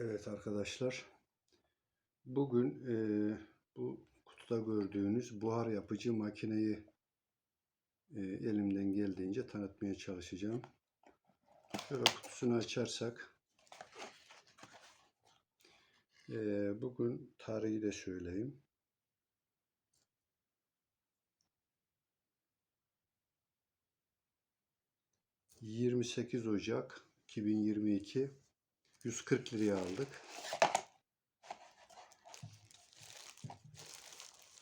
Evet arkadaşlar. Bugün eee, bu kutuda gördüğünüz buhar yapıcı makineyi eee, elimden geldiğince tanıtmaya çalışacağım. Şöyle kutusunu açarsak eee, bugün tarihi de söyleyeyim. ...28 Ocak 2022... ...140 liraya aldık.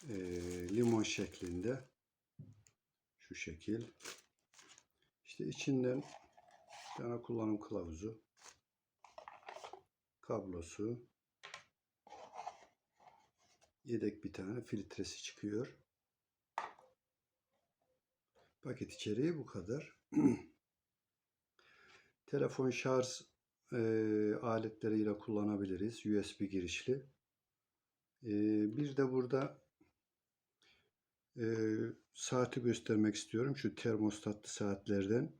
Ee, limon şeklinde. Şu şekil. İşte içinden bir tane kullanım kılavuzu kablosu yedek bir tane filtresi çıkıyor. Paket içeriği bu kadar. Telefon şarj e, aletleriyle kullanabiliriz USB girişli e, bir de burada e, saati göstermek istiyorum. Şu termostatlı saatlerden.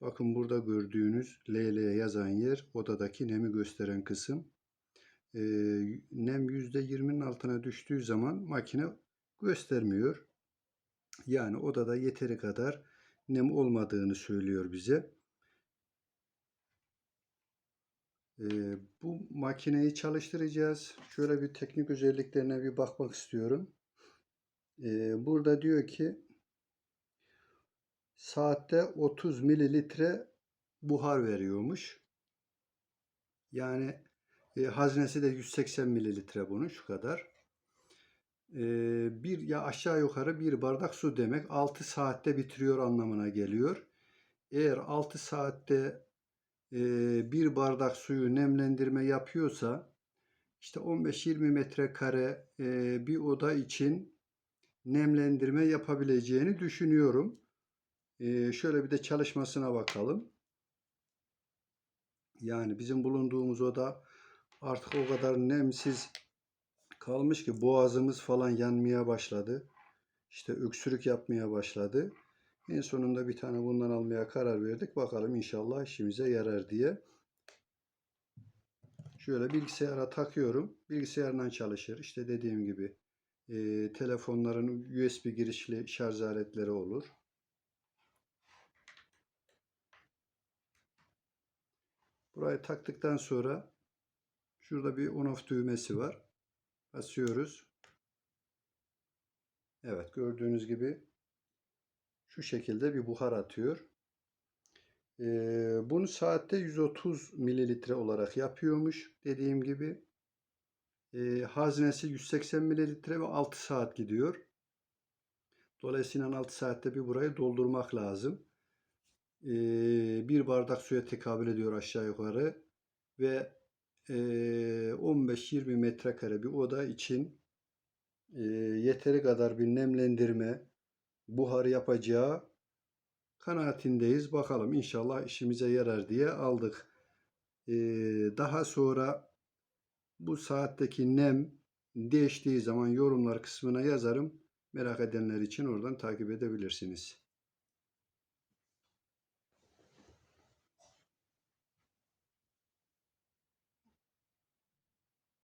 Bakın burada gördüğünüz LL yazan yer odadaki nemi gösteren kısım. E, nem %20'nin altına düştüğü zaman makine göstermiyor. Yani odada yeteri kadar nem olmadığını söylüyor bize. E, bu makineyi çalıştıracağız. Şöyle bir teknik özelliklerine bir bakmak istiyorum. Ee, burada diyor ki saatte 30 mililitre buhar veriyormuş. Yani e, haznesi de 180 mililitre bunun şu kadar. E, bir ya aşağı yukarı bir bardak su demek 6 saatte bitiriyor anlamına geliyor. Eğer 6 saatte bir bardak suyu nemlendirme yapıyorsa işte 15-20 metrekare bir oda için nemlendirme yapabileceğini düşünüyorum. Şöyle bir de çalışmasına bakalım. Yani bizim bulunduğumuz oda artık o kadar nemsiz kalmış ki boğazımız falan yanmaya başladı. İşte öksürük yapmaya başladı. En sonunda bir tane bundan almaya karar verdik. Bakalım inşallah işimize yarar diye. Şöyle bilgisayara takıyorum. Bilgisayardan çalışır. İşte dediğim gibi e, telefonların USB girişli şarj aletleri olur. Burayı taktıktan sonra şurada bir on off düğmesi var. Basıyoruz. Evet gördüğünüz gibi şu şekilde bir buhar atıyor. Bunu saatte 130 mililitre olarak yapıyormuş. Dediğim gibi haznesi 180 mililitre ve 6 saat gidiyor. Dolayısıyla 6 saatte bir burayı doldurmak lazım. Bir bardak suya tekabül ediyor aşağı yukarı. Ve e, 15-20 metrekare bir oda için yeteri kadar bir nemlendirme buhar yapacağı kanaatindeyiz. Bakalım inşallah işimize yarar diye aldık. E, daha sonra bu saatteki nem değiştiği zaman yorumlar kısmına yazarım. Merak edenler için oradan takip edebilirsiniz.